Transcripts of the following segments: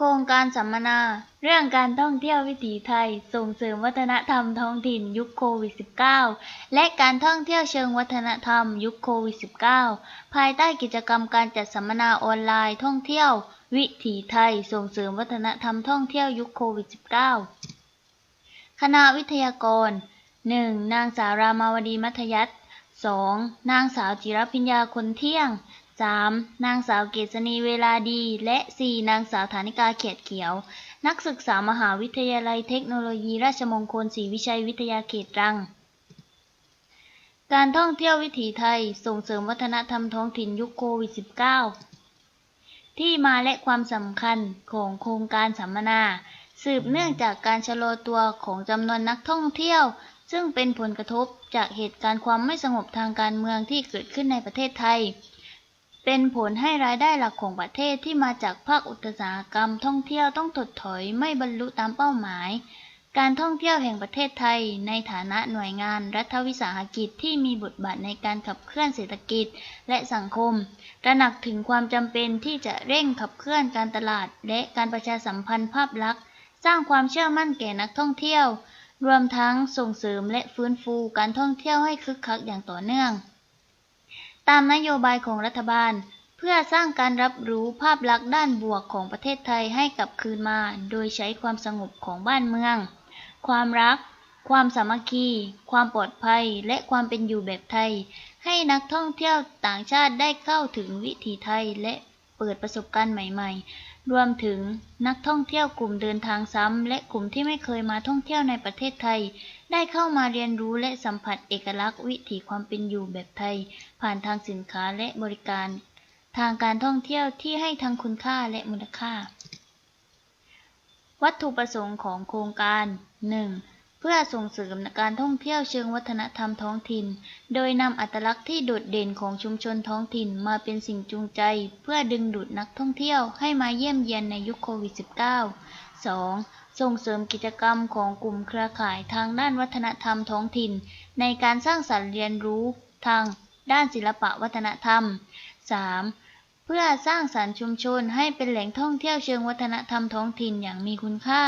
โครงการสัมมนา เรื่องการท่องเที่ยววิถีไทย ส่งเสริมวัฒนธรรมท้องถิ่นยุคโควิด -19 และการท่องเที่ยวเชิงวัฒนธรรมยุคโควิด -19 ภายใต้กิจกรรมการจัดสัมมนาออนไลน์ท่องเที่ยว วิถีไทย ส่งเสริมวัฒนธรรมท่องเที่ยวยุคโควิด -19 คณะวิทยากร 1. นางสาวรามาวดีมัธยัติ 2. นางสาวจิรพิญญาคนเที่ยง 3. นางสาวเกษณีเวลาดี และ 4. นางสาวฐานิกาเขียดเขียว นักศึกษามหาวิทยาลัยเทคโนโลยีราชมงคลศรีวิชัยวิทยาเขตรัง การท่องเที่ยววิถีไทยส่งเสริมวัฒนธรรมท้องถิ่นยุคโควิด -19 ที่มาและความสำคัญของโครงการสัมมนา สืบเนื่องจากการชะลอตัวของจำนวนนักท่องเที่ยว ซึ่งเป็นผลกระทบจากเหตุการณ์ความไม่สงบทางการเมืองที่เกิดขึ้นในประเทศไทย เป็นผลให้รายได้หลักของประเทศที่มาจากภาคอุตสาหกรรมท่องเที่ยวต้องถดถอยไม่บรรลุตามเป้าหมาย การท่องเที่ยวแห่งประเทศไทย ในฐานะหน่วยงานรัฐวิสาหกิจที่มีบทบาทในการขับเคลื่อนเศรษฐกิจและสังคม ตระหนักถึงความจำเป็นที่จะเร่งขับเคลื่อนการตลาด และการประชาสัมพันธ์ภาพลักษณ์ สร้างความเชื่อมั่นแก่นักท่องเที่ยว รวมทั้งส่งเสริมและฟื้นฟูการท่องเที่ยวให้คึกคักอย่างต่อเนื่อง ตามนโยบายของรัฐบาล เพื่อสร้างการรับรู้ภาพลักษณ์ด้านบวกของประเทศไทยให้กลับคืนมา โดยใช้ความสงบของบ้านเมือง ความรัก ความสามัคคี ความปลอดภัย และความเป็นอยู่แบบไทย ให้นักท่องเที่ยวต่างชาติได้เข้าถึงวิถีไทยและเปิดประสบการณ์ใหม่ ๆ รวมถึงนักท่องเที่ยวกลุ่มเดินทางซ้ำ และกลุ่มที่ไม่เคยมาท่องเที่ยวในประเทศไทย ได้เข้ามาเรียนรู้และสัมผัสเอกลักษณ์วิถีความเป็นอยู่แบบไทย ผ่านทางสินค้าและบริการ ทางการท่องเที่ยวที่ให้ทั้งคุณค่าและมูลค่า วัตถุประสงค์ของโครงการ 1. เพื่อส่งเสริมการท่องเที่ยวเชิงวัฒนธรรมท้องถิ่น โดยนำอัตลักษณ์ที่โดดเด่นของชุมชนท้องถิ่นมาเป็นสิ่งจูงใจ เพื่อดึงดูดนักท่องเที่ยวให้มาเยี่ยมเยียนในยุคโควิด -19 2. ส่งเสริมกิจกรรมของกลุ่มเครือข่ายทางด้านวัฒนธรรมท้องถิ่น ในการสร้างสรรค์เรียนรู้ทางด้านศิลปะวัฒนธรรม 3. เพื่อสร้างสรรค์ชุมชนให้เป็นแหล่งท่องเที่ยวเชิงวัฒนธรรมท้องถิ่นอย่างมีคุณค่า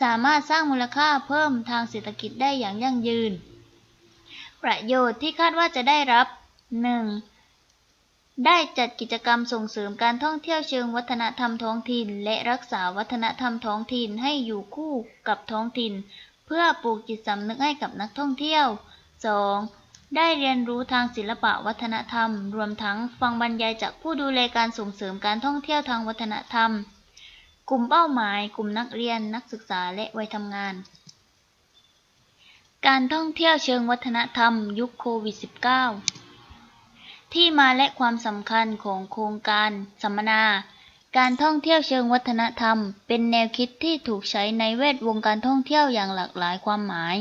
สามารถสร้างมูลค่าเพิ่มทางเศรษฐกิจได้อย่างยั่งยืน ประโยชน์ที่คาดว่าจะได้รับ 1. ได้จัดกิจกรรมส่งเสริมการท่องเที่ยวเชิงวัฒนธรรมท้องถิ่น และรักษาวัฒนธรรมท้องถิ่นให้อยู่คู่กับท้องถิ่น เพื่อปลูกจิตสำนึกให้กับนักท่องเที่ยว 2. ได้เรียนรู้ทางศิลปะวัฒนธรรม รวมทั้งฟังบรรยายจากผู้ดูแลการส่งเสริมการท่องเที่ยวทางวัฒนธรรม กลุ่มเป้าหมาย กลุ่มนักเรียน นักศึกษา และวัยทำงาน การท่องเที่ยวเชิงวัฒนธรรม ยุคโควิด -19 ที่มาและความสำคัญของโครงการสัมมนา การท่องเที่ยวเชิงวัฒนธรรม เป็นแนวคิดที่ถูกใช้ในแวดวงการท่องเที่ยวอย่างหลากหลายความหมาย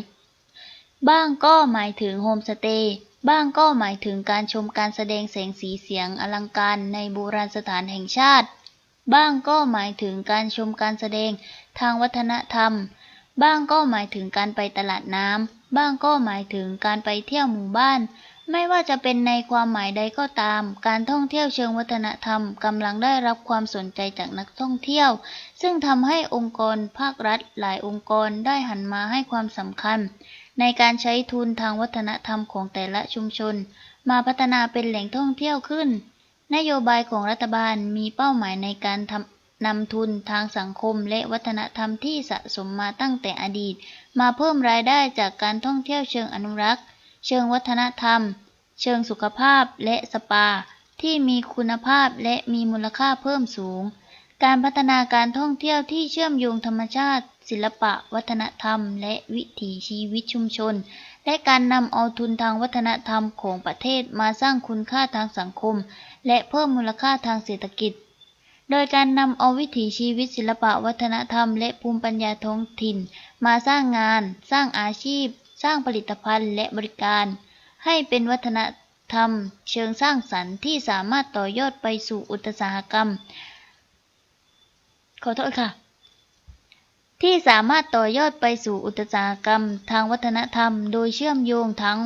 บ้างก็หมายถึงโฮมสเตย์ บ้างก็หมายถึงการชมการแสดงแสงสีเสียงอลังการในโบราณสถานแห่งชาติ บ้างก็หมายถึงการชมการแสดงทางวัฒนธรรม บ้างก็หมายถึงการไปตลาดน้ำ บ้างก็หมายถึงการไปเที่ยวหมู่บ้าน ไม่ว่าจะเป็นในความหมายใดก็ตาม การท่องเที่ยวเชิงวัฒนธรรมกำลังได้รับความสนใจจากนักท่องเที่ยว ซึ่งทำให้องค์กรภาครัฐหลายองค์กรได้หันมาให้ความสำคัญ ในการใช้ทุนทางวัฒนธรรมของแต่ละชุมชน มาพัฒนาเป็นแหล่งท่องเที่ยวขึ้น นโยบายของรัฐบาลมีเป้าหมายในการทำนำทุนทางสังคมและวัฒนธรรมที่สะสมมาตั้งแต่อดีต มาเพิ่มรายได้จากการท่องเที่ยวเชิงอนุรักษ์ เชิงวัฒนธรรม เชิงสุขภาพและสปา ที่มีคุณภาพและมีมูลค่าเพิ่มสูง การพัฒนาการท่องเที่ยวที่เชื่อมโยงธรรมชาติ ศิลปะ วัฒนธรรม และวิถีชีวิตชุมชน และการนำเอาทุนทางวัฒนธรรมของประเทศมาสร้างคุณค่าทางสังคม และเพิ่มมูลค่าทางเศรษฐกิจ โดยการนำเอาวิถีชีวิตศิลปะวัฒนธรรม และภูมิปัญญาท้องถิ่น มาสร้างงาน สร้างอาชีพ สร้างผลิตภัณฑ์และบริการ ให้เป็นวัฒนธรรม เชิงสร้างสรรค์ที่สามารถต่อยอดไปสู่อุตสาหกรรม ขอโทษค่ะ ที่สามารถต่อยอดไปสู่อุตสาหกรรมทางวัฒนธรรม โดยเชื่อมโยงทั้ง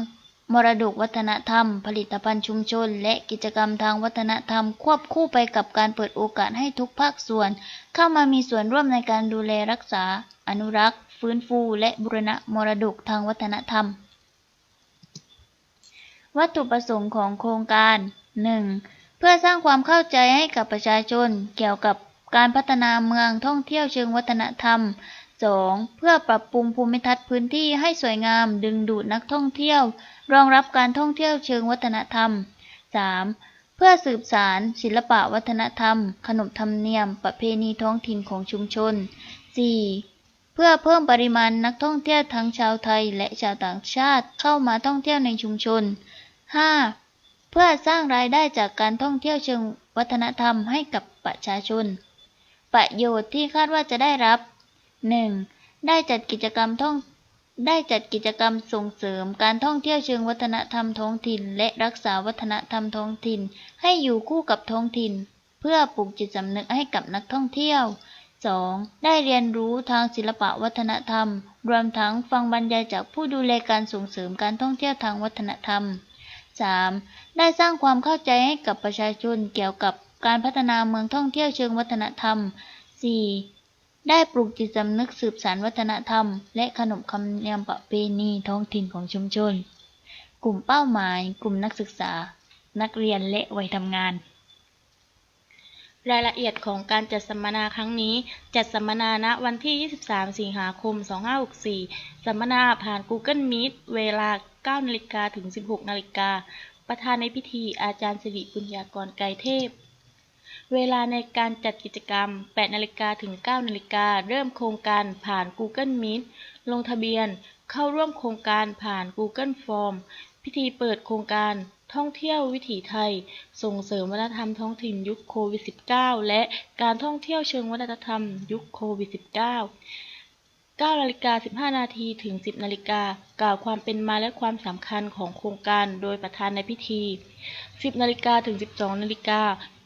มรดกวัฒนธรรม ผลิตภัณฑ์ชุมชน และกิจกรรมทางวัฒนธรรม ควบคู่ไปกับการเปิดโอกาสให้ทุกภาคส่วน เข้ามามีส่วนร่วมในการดูแลรักษา อนุรักษ์ ฟื้นฟู และบูรณะมรดกทางวัฒนธรรม วัตถุประสงค์ของโครงการ 1. เพื่อสร้างความเข้าใจให้กับประชาชนเกี่ยวกับ การพัฒนาเมืองท่องเที่ยวเชิงวัฒนธรรม 2. เพื่อปรับปรุงภูมิทัศน์พื้นที่ให้สวยงามดึงดูดนักท่องเที่ยว รองรับการท่องเที่ยวเชิงวัฒนธรรม 3. เพื่อสืบสารศิลปะวัฒนธรรม ขนบธรรมเนียม ประเพณีท้องถิ่นของชุมชน 4. เพื่อเพิ่มปริมาณนักท่องเที่ยวทั้งชาวไทยและชาวต่างชาติเข้ามาท่องเที่ยวในชุมชน 5. เพื่อสร้างรายได้จากการท่องเที่ยวเชิงวัฒนธรรมให้กับประชาชน ประโยชน์ที่คาดว่าจะได้รับ 1. ได้จัดกิจกรรมท่องได้จัดกิจกรรมส่งเสริมการท่องเที่ยวเชิงวัฒนธรรมท้องถิ่น และรักษาวัฒนธรรมท้องถิ่น ให้อยู่คู่กับท้องถิ่น เพื่อปลูกจิตสำนึกให้กับนักท่องเที่ยว 2. ได้เรียนรู้ทางศิลปะวัฒนธรรม รวมทั้งฟังบรรยายจากผู้ดูแลการส่งเสริมการท่องเที่ยวทางวัฒนธรรม 3. ได้สร้างความเข้าใจให้กับประชาชนเกี่ยวกับ การพัฒนาเมืองท่องเที่ยวเชิงวัฒนธรรม 4. ได้ปลูกจิตสำนึกสืบสานวัฒนธรรม และขนบธรรมเนียมประเพณีท้องถิ่นของชุมชน กลุ่มเป้าหมาย กลุ่มนักศึกษา นักเรียนและวัยทำงาน รายละเอียดของการจัดสัมมนาครั้งนี้ จัดสัมมนาณวันที่ 23 สิงหาคม 2564 สัมมนาผ่าน Google Meet เวลา 9นาฬิกาถึง 16นาฬิกาประธานในพิธีอาจารย์สิริปุญญากรไกรเทพ เวลาในการจัดกิจกรรม 8นาฬิกาถึง9นาฬิกาเริ่มโครงการผ่าน Google Meet ลงทะเบียน เข้าร่วมโครงการผ่าน Google Form พิธีเปิดโครงการท่องเที่ยววิถีไทย ส่งเสริมวัฒนธรรมท้องถิ่นยุคโควิด -19 และการท่องเที่ยวเชิงวัฒนธรรมยุคโควิด -19 9นาฬิกา15 นาทีถึง 10นาฬิกากล่าวความเป็นมาและความสำคัญของโครงการโดยประธานในพิธี 10นาฬิกาถึง 12นาฬิกา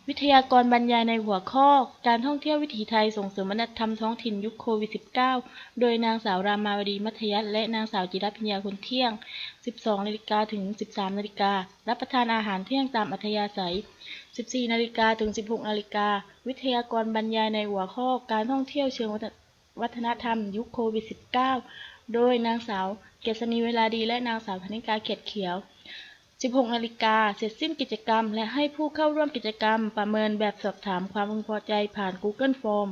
วิทยากรบรรยายในหัวข้อ การท่องเที่ยววิถีไทยส่งเสริมวัฒนธรรมท้องถิ่นยุคโควิด -19 โดยนางสาวรามาวดีมัธยัสและนางสาวจิรพิญญาคนเที่ยง 12นาฬิกาถึง 13นาฬิการับประทานอาหารเที่ยงตามอัธยาศัย 14นาฬิกาถึง 16นาฬิกาวิทยากรบรรยายในหัวข้อ การท่องเที่ยวเชิงวัฒนธรรมยุคโควิด -19 โดยนางสาวเกษณีเวลาดีและนางสาวธนิกาเขียดเขียว 16นาฬิกาเสร็จสิ้นกิจกรรม และให้ผู้เข้าร่วมกิจกรรม ประเมินแบบสอบถามความพึงพอใจผ่าน Google Form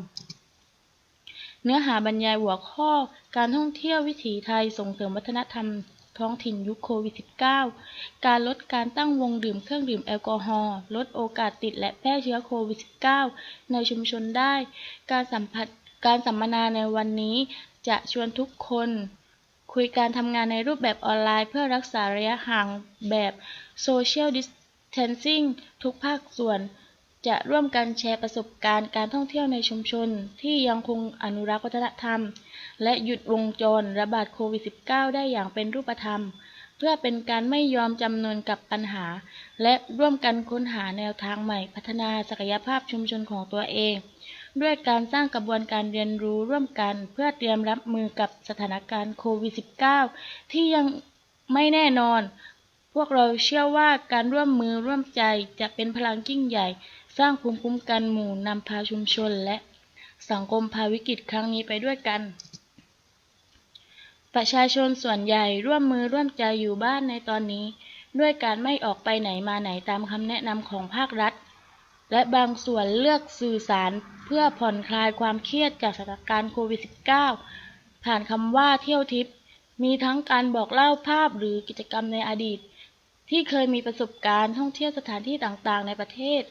เนื้อหาบรรยายหัวข้อการท่องเที่ยววิถีไทยส่งเสริมวัฒนธรรมท้องถิ่นยุคโควิด -19 การลดการตั้งวงดื่มเครื่องดื่มแอลกอฮอล์ ลดโอกาสติดและแพร่เชื้อโควิด -19 ในชุมชนได้ การสัมผัสการสัมมนาในวันนี้จะชวนทุกคน คุยการทำงานในรูปแบบออนไลน์ เพื่อรักษาระยะห่างแบบ Social Distancing ทุกภาคส่วน จะร่วมกันแชร์ประสบการณ์การท่องเที่ยวในชุมชน ที่ยังคงอนุรักษ์วัฒนธรรม และหยุดวงจรระบาดโควิด -19 ได้อย่างเป็นรูปธรรม เพื่อเป็นการไม่ยอมจำนวนกับปัญหา และร่วมกันค้นหาแนวทางใหม่พัฒนาศักยภาพชุมชนของตัวเอง ด้วยการสร้างกระบวนการเรียนรู้ร่วมกัน เพื่อเตรียมรับมือกับสถานการณ์โควิด -19 ที่ยังไม่แน่นอน พวกเราเชื่อว่าการร่วมมือร่วมใจจะเป็นพลังยิ่งใหญ่ สร้างภูมิคุ้มกันหมู่นำพาชุมชนและสังคมพาวิกฤตครั้งนี้ไปด้วยกัน ประชาชนส่วนใหญ่ร่วมมือร่วมใจอยู่บ้านในตอนนี้ ด้วยการไม่ออกไปไหนมาไหนตามคำแนะนำของภาครัฐ และบางส่วนเลือกสื่อสาร เพื่อผ่อนคลายความเครียดจากสถานการณ์โควิด -19 ผ่านคำว่าเที่ยวทิป มีทั้งการบอกเล่าภาพหรือกิจกรรมในอดีต ที่เคยมีประสบการณ์ท่องเที่ยวสถานที่ต่างๆ ในประเทศ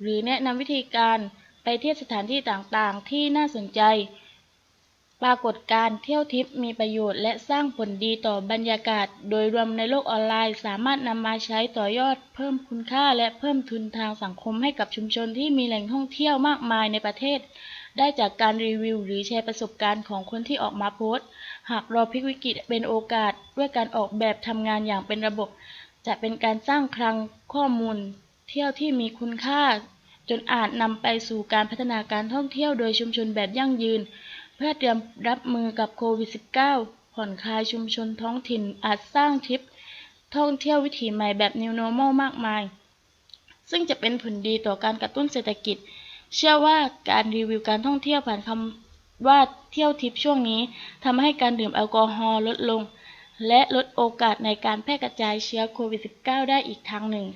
หรือแนะนำวิธีการไปเที่ยวสถานที่ต่างๆ ที่น่าสนใจ ปรากฏการเที่ยวทิปมีประโยชน์และสร้างผลดีต่อบรรยากาศ โดยรวมในโลกออนไลน์ สามารถนำมาใช้ต่อยอดเพิ่มคุณค่าและเพิ่มทุนทางสังคมให้กับชุมชนที่มีแหล่งท่องเที่ยวมากมายในประเทศ ได้จากการรีวิวหรือแชร์ประสบการณ์ของคนที่ออกมาโพสต์ หากเราพลิกวิกฤตเป็นโอกาส ด้วยการออกแบบทำงานอย่างเป็นระบบ จะเป็นการสร้างคลังข้อมูล เที่ยวที่มีคุณค่า จนอาจนำไปสู่การพัฒนาการท่องเที่ยวโดยชุมชนแบบยั่งยืน เพื่อเตรียมรับมือกับโควิด -19 ผ่อนคลายชุมชนท้องถิ่นอาจสร้างทริปท่องเที่ยววิถีใหม่แบบ New Normal มากมาย ซึ่งจะเป็นผลดีต่อการกระตุ้นเศรษฐกิจ เชื่อว่าการรีวิวการท่องเที่ยวผ่านคำว่าเที่ยวทิปช่วงนี้ทำให้การดื่มแอลกอฮอล์ลดลง และลดโอกาสในการแพร่กระจายเชื้อโควิด -19 ได้อีกทางหนึ่ง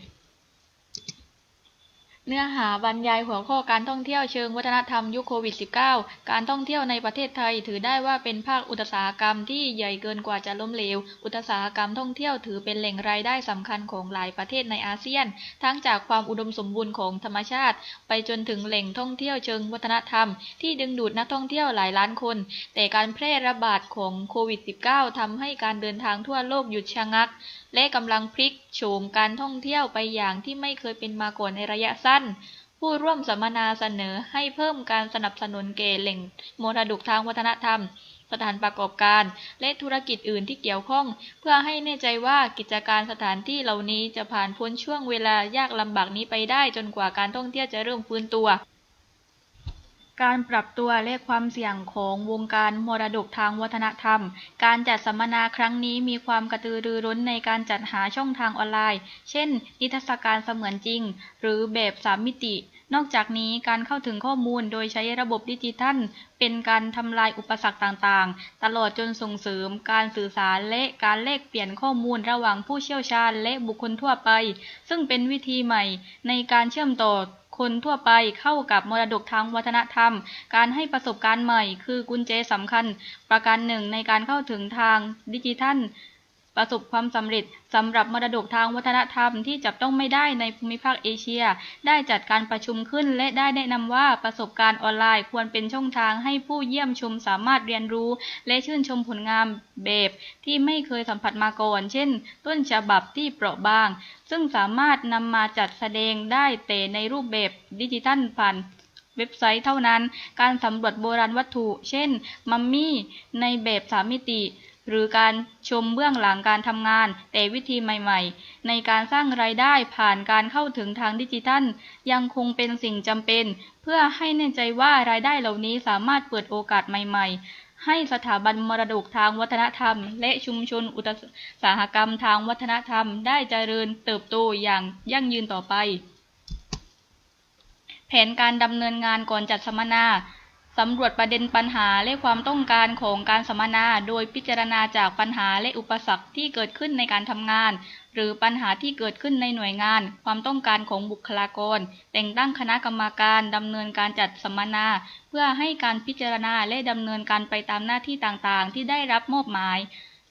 เนื้อหาบรรยายหัวข้อการท่องเที่ยวเชิงวัฒนธรรมยุคโควิด -19 การท่องเที่ยวในประเทศไทยถือได้ว่าเป็นภาคอุตสาหกรรมที่ใหญ่เกินกว่าจะล้มเหลว อุตสาหกรรมท่องเที่ยวถือเป็นแหล่งรายได้สำคัญของหลายประเทศในอาเซียน ทั้งจากความอุดมสมบูรณ์ของธรรมชาติ ไปจนถึงแหล่งท่องเที่ยวเชิงวัฒนธรรม ที่ดึงดูดนักท่องเที่ยวหลายล้านคน แต่การแพร่ระบาดของโควิด -19 ทำให้การเดินทางทั่วโลกหยุดชะงัก และกำลังพลิกโฉมการท่องเที่ยวไปอย่างที่ไม่เคยเป็นมาก่อนในระยะสั้น ผู้ร่วมสัมมนาเสนอให้เพิ่มการสนับสนุนแก่แหล่งมรดกทางวัฒนธรรม สถานประกอบการ และธุรกิจอื่นที่เกี่ยวข้อง เพื่อให้แน่ใจว่ากิจการสถานที่เหล่านี้จะผ่านพ้นช่วงเวลายากลำบากนี้ไปได้จนกว่าการท่องเที่ยวจะเริ่มฟื้นตัว การปรับตัวและความเสี่ยงของวงการมรดกทางวัฒนธรรม การจัดสัมมนาครั้งนี้มีความกระตือรือร้นในการจัดหาช่องทางออนไลน์ เช่น นิทรรศการเสมือนจริง หรือแบบสามมิติ นอกจากนี้การเข้าถึงข้อมูลโดยใช้ระบบดิจิทัล เป็นการทำลายอุปสรรคต่างๆ ตลอดจนส่งเสริม การสื่อสารและการแลกเปลี่ยนข้อมูลระหว่างผู้เชี่ยวชาญและบุคคลทั่วไป ซึ่งเป็นวิธีใหม่ในการเชื่อมต่อ คนทั่วไปเข้ากับมรดกทางวัฒนธรรม การให้ประสบการณ์ใหม่ คือกุญแจสำคัญ ประการหนึ่งในการเข้าถึงทางดิจิทัล ประสบความสำเร็จสำหรับมรดกทางวัฒนธรรมที่จับต้องไม่ได้ในภูมิภาคเอเชีย ได้จัดการประชุมขึ้น และได้แนะนำว่าประสบการณ์ออนไลน์ควรเป็นช่องทางให้ผู้เยี่ยมชมสามารถเรียนรู้ และชื่นชมผลงานแบบที่ไม่เคยสัมผัสมาก่อน เช่น ต้นฉบับที่เปราะบาง ซึ่งสามารถนำมาจัดแสดงได้แต่ในรูปแบบดิจิทัลผ่านเว็บไซต์เท่านั้น การสำรวจโบราณวัตถุ เช่น มัมมี่ ในแบบสามมิติ หรือการชมเบื้องหลังการทำงาน แต่วิธีใหม่ๆ ในการสร้างรายได้ผ่านการเข้าถึงทางดิจิทัล ยังคงเป็นสิ่งจำเป็น เพื่อให้แน่ใจว่ารายได้เหล่านี้สามารถเปิดโอกาสใหม่ ๆ ให้สถาบันมรดกทางวัฒนธรรม และชุมชนอุตสาหกรรมทางวัฒนธรรม ได้เจริญเติบโตอย่างยั่งยืนต่อไป แผนการดำเนินงานก่อนจัดสัมมนา สำรวจประเด็นปัญหาและความต้องการของการสัมมนา โดยพิจารณาจากปัญหาและอุปสรรคที่เกิดขึ้นในการทำงาน หรือปัญหาที่เกิดขึ้นในหน่วยงาน ความต้องการของบุคลากร แต่งตั้งคณะกรรมการดำเนินการจัดสัมมนา เพื่อให้การพิจารณาและดำเนินการไปตามหน้าที่ต่างๆ ที่ได้รับมอบหมาย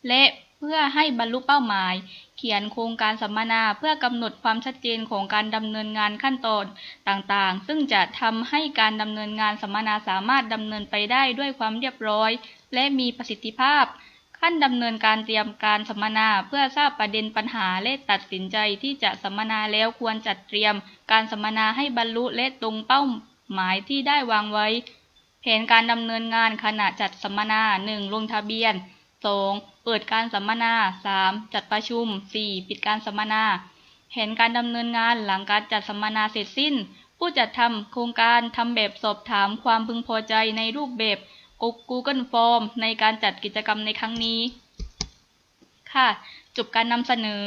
และเพื่อให้บรรลุเป้าหมาย เขียนโครงการสัมมนาเพื่อกำหนดความชัดเจนของการดำเนินงานขั้นตอนต่างๆ ซึ่งจะทำให้การดำเนินงานสัมมนาสามารถดำเนินไปได้ด้วยความเรียบร้อย และมีประสิทธิภาพ ขั้นดำเนินการเตรียมการสัมมนาเพื่อทราบประเด็นปัญหาและตัดสินใจที่จะสัมมนาแล้วควรจัดเตรียม การสัมมนาให้บรรลุและตรงเป้าหมายที่ได้วางไว้ แผนการดำเนินงานขณะจัดสัมมนา 1. ลงทะเบียน 2. เปิดการสัมมนา 3. จัดประชุม 4. ปิดการสัมมนา แผนการดำเนินงานหลังการจัดสัมมนาเสร็จสิ้น ผู้จัดทำโครงการทำแบบสอบถามความพึงพอใจในรูปแบบ Google Form ในการจัดกิจกรรมในครั้งนี้ ค่ะ จบการนำเสนอ